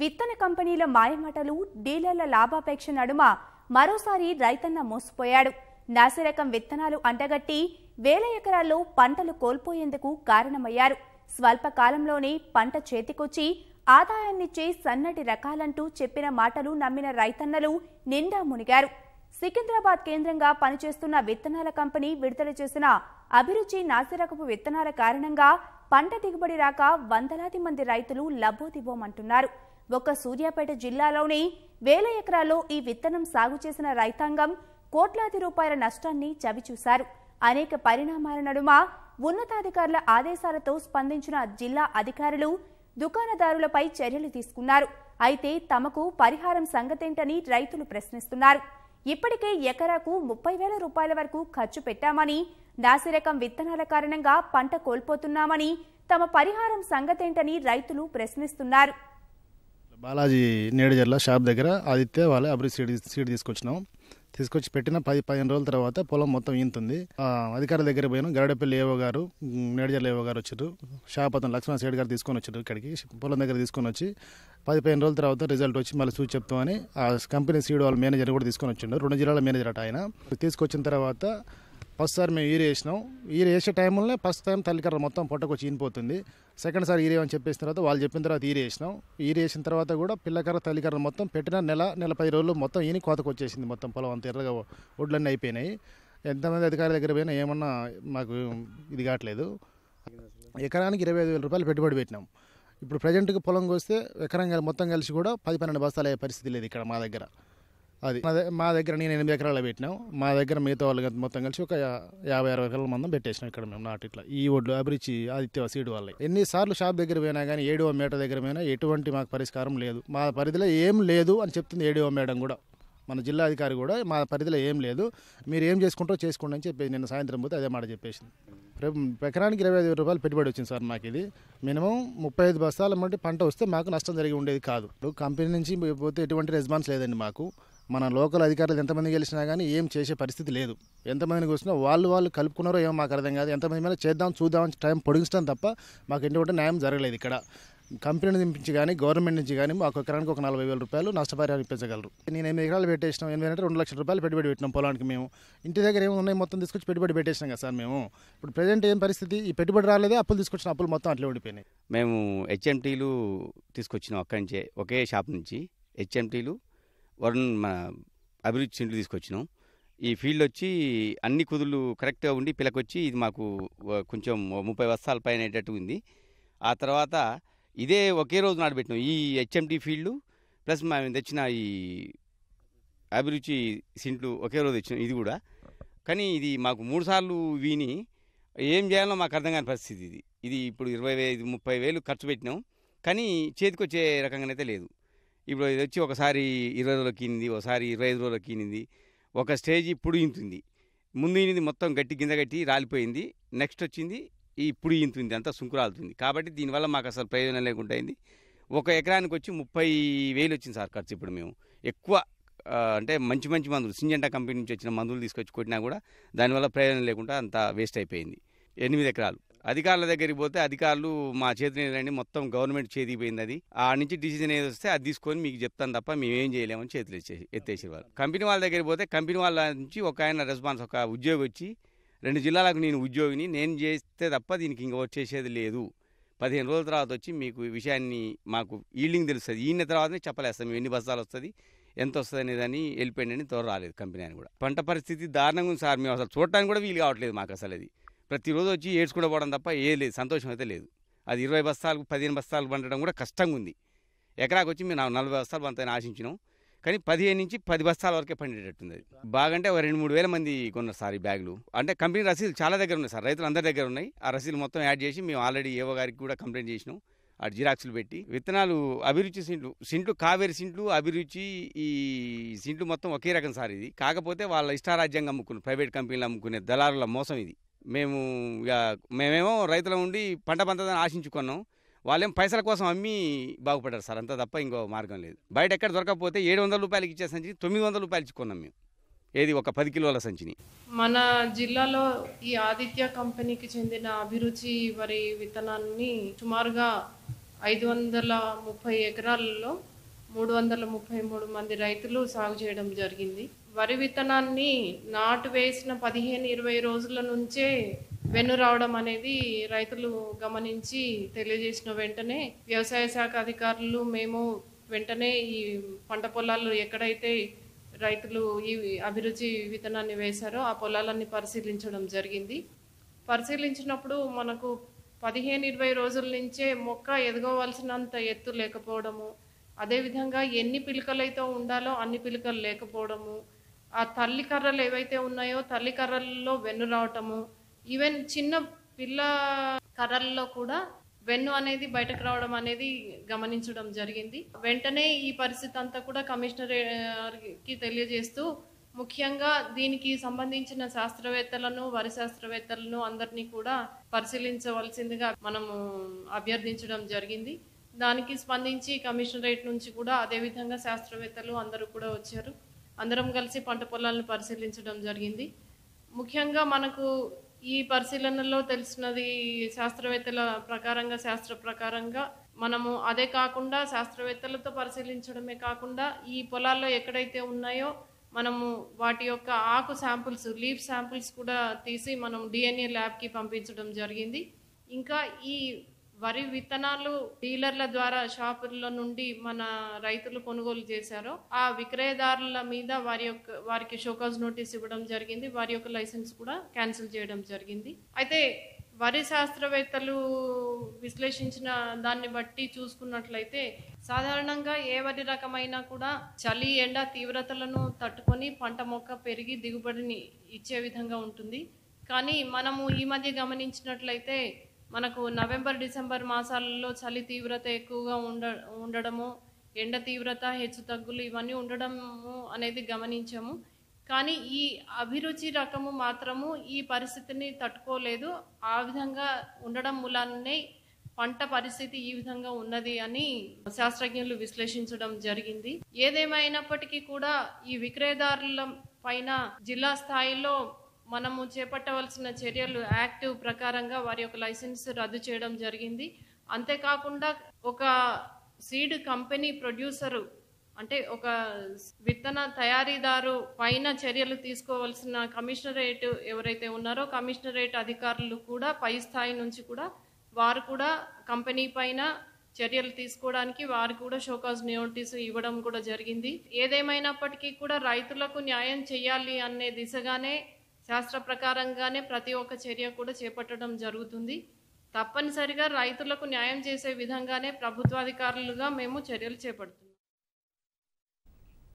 విత్తన కంపెనీల మాయమాటలు డీలర్ల లాభాపేక్ష నడుమ మరోసారి రైతన్న మోసపోయాడు. నాసిరకం విత్తనాలు అంటగట్టి వేల ఎకరాల్లో పంటలు కోల్పోయేందుకు కారణమయ్యారు. స్వల్ప కాలంలోనే పంట చేతికొచ్చి ఆదాయాన్నిచ్చే సన్నటి రకాలంటూ చెప్పిన మాటలు నమ్మిన రైతన్నలు నిండా మునిగారు. సికింద్రాబాద్ కేంద్రంగా పనిచేస్తున్న విత్తనాల కంపెనీ విడుదల చేసిన అభిరుచి నాసిరకపు విత్తనాల కారణంగా పంట దిగుబడి రాక వందలాది మంది రైతులు లబోదిబోమంటున్నారు. ఒక్క సూర్యాపేట జిల్లాలోని వేల ఎకరాల్లో ఈ విత్తనం సాగు చేసిన రైతాంగం కోట్లాది రూపాయల నష్టాన్ని చవిచూశారు. అనేక పరిణామాల నడుమ ఉన్నతాధికారుల ఆదేశాలతో స్పందించిన జిల్లా అధికారులు దుకాణదారులపై చర్యలు తీసుకున్నారు. అయితే తమకు పరిహారం సంగతేంటని రైతులు ప్రశ్నిస్తున్నారు. ఇప్పటికే ఎకరాకు ముప్పై వేల రూపాయల వరకు ఖర్చు పెట్టామని నాసిరకం విత్తనాల కారణంగా పంట కోల్పోతున్నామని తమ పరిహారం సంగతేంటని రైతులు ప్రశ్నిస్తున్నారు. బాలాజీ నేడుజర్ల షాప్ దగ్గర ఆదిత్య వాళ్ళ అభివృద్ధి సీడ్ సీడ్ తీసుకొచ్చినాం తీసుకొచ్చి పెట్టిన పది పదిహేను రోజుల తర్వాత పొలం మొత్తం ఈంతుంది. అధికారుల దగ్గర పోయాను. గరడపల్లి ఏవో గారు ఉమ్, నేడుజర్ల ఏవో గారు వచ్చారు. షాప్ అతను లక్ష్మణ సేడ్ గారు తీసుకొని వచ్చారు ఇక్కడికి. పొలం దగ్గర తీసుకొని వచ్చి పది పదిహేను రోజుల తర్వాత రిజల్ట్ వచ్చి మళ్ళీ చూసి చెప్తామని ఆ కంపెనీ సీడ్ వాళ్ళ మేనేజర్ కూడా తీసుకొని వచ్చిండు. రెండు జిల్లాల మేనేజర్ అట ఆయన. తీసుకొచ్చిన తర్వాత ఫస్ట్ సార్ మేము ఈరే వేసినాం. ఈరే వేసే టైంలోనే ఫస్ట్ టైం తల్లికర్ర మొత్తం పొట్టకు చీనిపోతుంది. ఈనిపోతుంది సెకండ్ సార్ ఈరే అని చెప్పేసిన తర్వాత వాళ్ళు చెప్పిన తర్వాత ఈరే వేసినాం. ఈరే వేసిన తర్వాత కూడా పిల్లకర్ర తల్లికర్ర మొత్తం పెట్టిన నెల నెల పది రోజులు మొత్తం ఈని కోతకు వచ్చేసింది మొత్తం పొలం అంత ఎర్రగా ఒడ్లన్నీ అయిపోయినాయి. ఎంతమంది అధికారుల దగ్గర పోయినా ఏమన్నా మాకు ఇది కావట్లేదు. ఎకరానికి ఇరవై ఐదు వేల రూపాయలు పెట్టుబడి పెట్టినాం. ఇప్పుడు ప్రజెంట్కి పొలం కోస్తే ఎకరం మొత్తం కలిసి కూడా పది పన్నెండు బస్తాలు అయ్యే పరిస్థితి లేదు ఇక్కడ మా దగ్గర. అది. మా దగ్గర మా దగ్గర నేను ఎనిమిది ఎకరాలు పెట్టినాం. మా దగ్గర మిగతా వాళ్ళు మొత్తం కలిసి ఒక యాభై అరవై ఎకరాల మందం పెట్టేసినాం ఇక్కడ మేము నాటు ఇట్లా. ఈ ఒడ్లు అభిరుచి ఆదిత్య సీడ్ వాళ్ళే ఎన్నిసార్లు షాప్ దగ్గర పోయినా కానీ ఏడవ మేట దగ్గర పోయినా ఎటువంటి మాకు పరిష్కారం లేదు. మా పరిధిలో ఏం లేదు అని చెప్తుంది ఏడవ మేడం కూడా. మన జిల్లా అధికారి కూడా మా పరిధిలో ఏం లేదు. మీరు ఏం చేసుకుంటారో చేసుకోండి అని చెప్పేసి నిన్న సాయంత్రం పోతే అదే మాట చెప్పేసింది. రేపు ఎకరానికి ఇరవై ఐదు వేల రూపాయలు పెట్టుబడి వచ్చింది సార్ మాకు ఇది. మినిమం ముప్పై ఐదు బస్తాల మట్టి పంట వస్తే మాకు నష్టం జరిగి ఉండేది కాదు. కంపెనీ నుంచి పోతే ఎటువంటి రెస్పాన్స్ లేదండి మాకు. మన లోకల్ అధికారులు ఎంతమంది గెలిచినా కానీ ఏం చేసే పరిస్థితి లేదు. ఎంతమందికి వచ్చినా వాళ్ళు వాళ్ళు కలుపుకున్నారో ఏమో మాకు అర్థం కాదు. ఎంతమంది మీద చేద్దాం చూద్దాం అని టైం పొడిగించడం తప్ప మాకు ఎటువంటి న్యాయం జరగలేదు ఇక్కడ. కంపెనీ నుంచి కానీ గవర్నమెంట్ నుంచి కానీ మాకు ఎకరానికి ఒక నలభై వేల రూపాయలు నష్టపరిహారం ఇప్పించగలరు. నేను ఎనిమిది ఎకరాలు పెట్టేసినాం? ఎనిమిది అంటే రెండు లక్షల రూపాయలు పెట్టుబడి పెట్టినాం పొలానికి మేము. ఇంటి దగ్గర ఏమి ఉన్నాయి మొత్తం తీసుకొచ్చి పెట్టుబడి పెట్టేసినాం కదా సార్ మేము. ఇప్పుడు ప్రజెంట్ ఏం పరిస్థితి? ఈ పెట్టుబడి రాలేదే అప్పులు తీసుకొచ్చిన అప్పులు మొత్తం అట్లే ఉండిపోయినాయి. మేము హెచ్ఎంటీలు తీసుకొచ్చినాం అక్కడి నుంచే ఒకే షాప్ నుంచి. హెచ్ఎంటీలు వరుణ్ మన అభిరుచి సింట్లు తీసుకొచ్చినాం. ఈ ఫీల్డ్ వచ్చి అన్ని కుదులు కరెక్ట్గా ఉండి పిల్లకొచ్చి ఇది మాకు కొంచెం ముప్పై బస్తాల పైన అయ్యేటట్టు ఉంది. ఆ తర్వాత ఇదే ఒకే రోజు నాడు పెట్టినాం. ఈ హెచ్ఎంటీ ఫీల్డ్ ప్లస్ మేము తెచ్చిన ఈ అభిరుచి సింట్లు ఒకే రోజు తెచ్చినాం. ఇది కూడా. కానీ ఇది మాకు మూడు సార్లు వీని ఏం చేయాలో మాకు అర్థం కాని పరిస్థితి ఇది. ఇది ఇప్పుడు ఇరవై వేలు ముప్పై వేలు ఖర్చు పెట్టినాం. కానీ చేతికొచ్చే రకంగానైతే లేదు. ఇప్పుడు ఇది వచ్చి ఒకసారి ఇరవై రోజులకి ఈనింది ఒకసారి ఇరవై ఐదు రోజులకి ఈనింది ఒక స్టేజ్ ఇప్పుడు ఇంతుంది ముందు ఈనింది మొత్తం గట్టి కింద గట్టి రాలిపోయింది. నెక్స్ట్ వచ్చింది ఈ ఇప్పుడు ఇంతుంది అంతా సుంకురాలుతుంది కాబట్టి దీనివల్ల మాకు అసలు ప్రయోజనం లేకుండా అయింది. ఒక ఎకరానికి వచ్చి ముప్పై వేలు వచ్చింది సార్ ఖర్చు ఇప్పుడు మేము. ఎక్కువ అంటే మంచి మంచి మందులు సింజెంటా కంపెనీ నుంచి వచ్చిన మందులు తీసుకొచ్చి కొట్టినా కూడా దానివల్ల ప్రయోజనం లేకుండా అంత వేస్ట్ అయిపోయింది. ఎనిమిది ఎకరాలు. అధికారుల దగ్గరికి పోతే అధికారులు మా చేతిని రండి మొత్తం గవర్నమెంట్ చేతికి పోయింది అది ఆ నుంచి డిసిజన్ ఏది వస్తే అది తీసుకొని మీకు చెప్తాను తప్ప మేము ఏం చేయలేమని చేతులు ఇచ్చేసి ఎత్తేసి వాళ్ళు కంపెనీ వాళ్ళ దగ్గరికి పోతే కంపెనీ వాళ్ళ నుంచి ఒక ఆయన రెస్పాన్స్ ఒక ఉద్యోగి వచ్చి రెండు జిల్లాలకు నేను ఉద్యోగిని నేను చేస్తే తప్ప దీనికి ఇంకా వచ్చేసేది లేదు. పదిహేను రోజుల తర్వాత వచ్చి మీకు ఈ విషయాన్ని మాకు ఈల్డింగ్ తెలుస్తుంది. ఈయన తర్వాతనే చెప్పలేస్తాం. మేము ఎన్ని బస్తాలు వస్తుంది ఎంత వస్తుంది అనేదని వెళ్ళిపోయింది అని త్వర రాలేదు కంపెనీ అని కూడా. పంట పరిస్థితి దారుణంగా ఉంది సార్. మేము అసలు చూడటానికి కూడా వీలు కావట్లేదు మాకు అసలు అది. ప్రతిరోజు వచ్చి ఏడ్చుకుంటూ పోవడం తప్ప ఏ లేదు సంతోషం అయితే లేదు. అది ఇరవై బస్తాలకు పదిహేను బస్తాలు పండడం కూడా కష్టంగా ఉంది ఎకరాకు వచ్చి మేము నలభై బస్తాలు పంతాయని ఆశించినాం. కానీ పదిహేను నుంచి పది బస్తాల వరకే పండేటట్టుంది అది. బాగంటే ఒక రెండు మూడు వేల మంది కొన్నారు సార్ ఈ బ్యాగులు. అంటే కంపెనీ రసీదులు చాలా దగ్గర ఉన్నాయి సార్. రైతులు అందరి దగ్గర ఉన్నాయి. ఆ రసీదులు మొత్తం యాడ్ చేసి మేము ఆల్రెడీ ఏవో గారికి కూడా కంప్లైంట్ చేసినాం. ఆ జిరాక్స్లు పెట్టి. విత్తనాలు అభిరుచి సింట్లు సింట్లు కావేరి సింట్లు అభిరుచి ఈ సింట్లు మొత్తం ఒకే రకం సార్ ఇది. కాకపోతే వాళ్ళ ఇష్టారాజ్యంగా అమ్ముకున్న ప్రైవేట్ కంపెనీలు అమ్ముకునే దళారుల మోసం ఇది. మేము ఇక మేమేమో రైతుల ఉండి పంట పంతదని ఆశించుకున్నాం. వాళ్ళేం పైసల కోసం అమ్మి బాగుపడ్డారు సార్. అంతా తప్ప ఇంకో మార్గం లేదు. బయట ఎక్కడ దొరకకపోతే ఏడు వందల రూపాయలకి ఇచ్చే సంచిని తొమ్మిది వందల రూపాయలు ఇచ్చుకున్నాం మేము. ఏది ఒక పది కిలోల సంచిని. మన జిల్లాలో ఈ ఆదిత్య కంపెనీకి చెందిన అభిరుచి వరి విత్తనాన్ని సుమారుగా ఐదు వందల ముప్పై ఎకరాలలో మూడు వందల ముప్పై మూడు మంది రైతులు సాగు చేయడం జరిగింది. వరి విత్తనాన్ని నాటు వేసిన పదిహేను ఇరవై రోజుల నుంచే వెన్ను రావడం అనేది రైతులు గమనించి తెలియజేసిన వెంటనే వ్యవసాయ శాఖ అధికారులు మేము వెంటనే ఈ పంట పొలాల్లో ఎక్కడైతే రైతులు ఈ అభిరుచి విత్తనాన్ని వేశారో ఆ పొలాలన్నీ పరిశీలించడం జరిగింది. పరిశీలించినప్పుడు మనకు పదిహేను ఇరవై రోజుల నుంచే మొక్క ఎదగవలసినంత ఎత్తు లేకపోవడము అదేవిధంగా ఎన్ని పిలకలైతే ఉండాలో అన్ని పిలకలు లేకపోవడము ఆ తల్లి కర్రలు ఏవైతే ఉన్నాయో తల్లి కర్రల్లో వెన్ను రావటము ఈవెన్ చిన్న పిల్ల కర్రల్లో కూడా వెన్ను అనేది బయటకు రావడం అనేది గమనించడం జరిగింది. వెంటనే ఈ పరిస్థితి అంతా కూడా కమిషనర్కి తెలియజేస్తూ ముఖ్యంగా దీనికి సంబంధించిన శాస్త్రవేత్తలను వరి శాస్త్రవేత్తలను అందరినీ కూడా పరిశీలించవలసిందిగా మనము అభ్యర్థించడం జరిగింది. దానికి స్పందించి కమిషనరేట్ నుంచి కూడా అదేవిధంగా శాస్త్రవేత్తలు అందరూ కూడా వచ్చారు. అందరం కలిసి పంట పొలాలను పరిశీలించడం జరిగింది. ముఖ్యంగా మనకు ఈ పరిశీలనలో తెలిసినది శాస్త్రవేత్తల ప్రకారంగా శాస్త్ర ప్రకారంగా మనము అదే కాకుండా శాస్త్రవేత్తలతో పరిశీలించడమే కాకుండా ఈ పొలాల్లో ఎక్కడైతే ఉన్నాయో మనము వాటి యొక్క ఆకు శాంపుల్స్ లీఫ్ శాంపుల్స్ కూడా తీసి మనం డిఎన్ఏ ల్యాబ్కి పంపించడం జరిగింది. ఇంకా ఈ వరి విత్తనాలు డీలర్ల ద్వారా షాపుల నుండి మన రైతులు కొనుగోలు చేశారో. ఆ విక్రయదారుల మీద వారి యొక్క వారికి షోకాజ్ నోటీస్ ఇవ్వడం జరిగింది. వారి యొక్క లైసెన్స్ కూడా క్యాన్సిల్ చేయడం జరిగింది. అయితే వరి శాస్త్రవేత్తలు విశ్లేషించిన దాన్ని బట్టి చూసుకున్నట్లయితే సాధారణంగా ఏ వరి రకమైనా కూడా చలి ఎండ తీవ్రతలను తట్టుకొని పంట మొక్క పెరిగి దిగుబడిని ఇచ్చే విధంగా ఉంటుంది. కానీ మనము ఈ మధ్య గమనించినట్లయితే మనకు నవంబర్ డిసెంబర్ మాసాలలో చలి తీవ్రత ఎక్కువగా ఉండ ఉండడము ఎండ తీవ్రత హెచ్చు తగ్గులు ఇవన్నీ ఉండడము అనేది గమనించాము. కానీ ఈ అభిరుచి రకము మాత్రము ఈ పరిస్థితిని తట్టుకోలేదు. ఆ విధంగా ఉండడం మూలానే పంట పరిస్థితి ఈ విధంగా ఉన్నది అని శాస్త్రజ్ఞులు విశ్లేషించడం జరిగింది. ఏదేమైనప్పటికీ కూడా ఈ విక్రయదారుల పైన జిల్లా స్థాయిలో మనము చేపట్టవలసిన చర్యలు యాక్టివ్ ప్రకారంగా వారి యొక్క లైసెన్స్ రద్దు చేయడం జరిగింది. అంతేకాకుండా ఒక సీడ్ కంపెనీ ప్రొడ్యూసరు అంటే ఒక విత్తన తయారీదారు పైన చర్యలు తీసుకోవాల్సిన కమిషనరేట్ ఎవరైతే ఉన్నారో కమిషనరేట్ అధికారులు కూడా పై స్థాయి నుంచి కూడా వారు కూడా కంపెనీ పైన చర్యలు తీసుకోవడానికి వారు కూడా షోకాజ్ నోటీసు ఇవ్వడం కూడా జరిగింది. ఏదేమైనప్పటికీ కూడా రైతులకు న్యాయం చేయాలి అనే దిశగానే శాస్త్ర ప్రకారంగానే ప్రతి ఒక్క చర్య కూడా చేపట్టడం జరుగుతుంది. తప్పనిసరిగా రైతులకు న్యాయం చేసే విధంగానే ప్రభుత్వాధికారులుగా మేము చర్యలు చేపడుతున్నాం.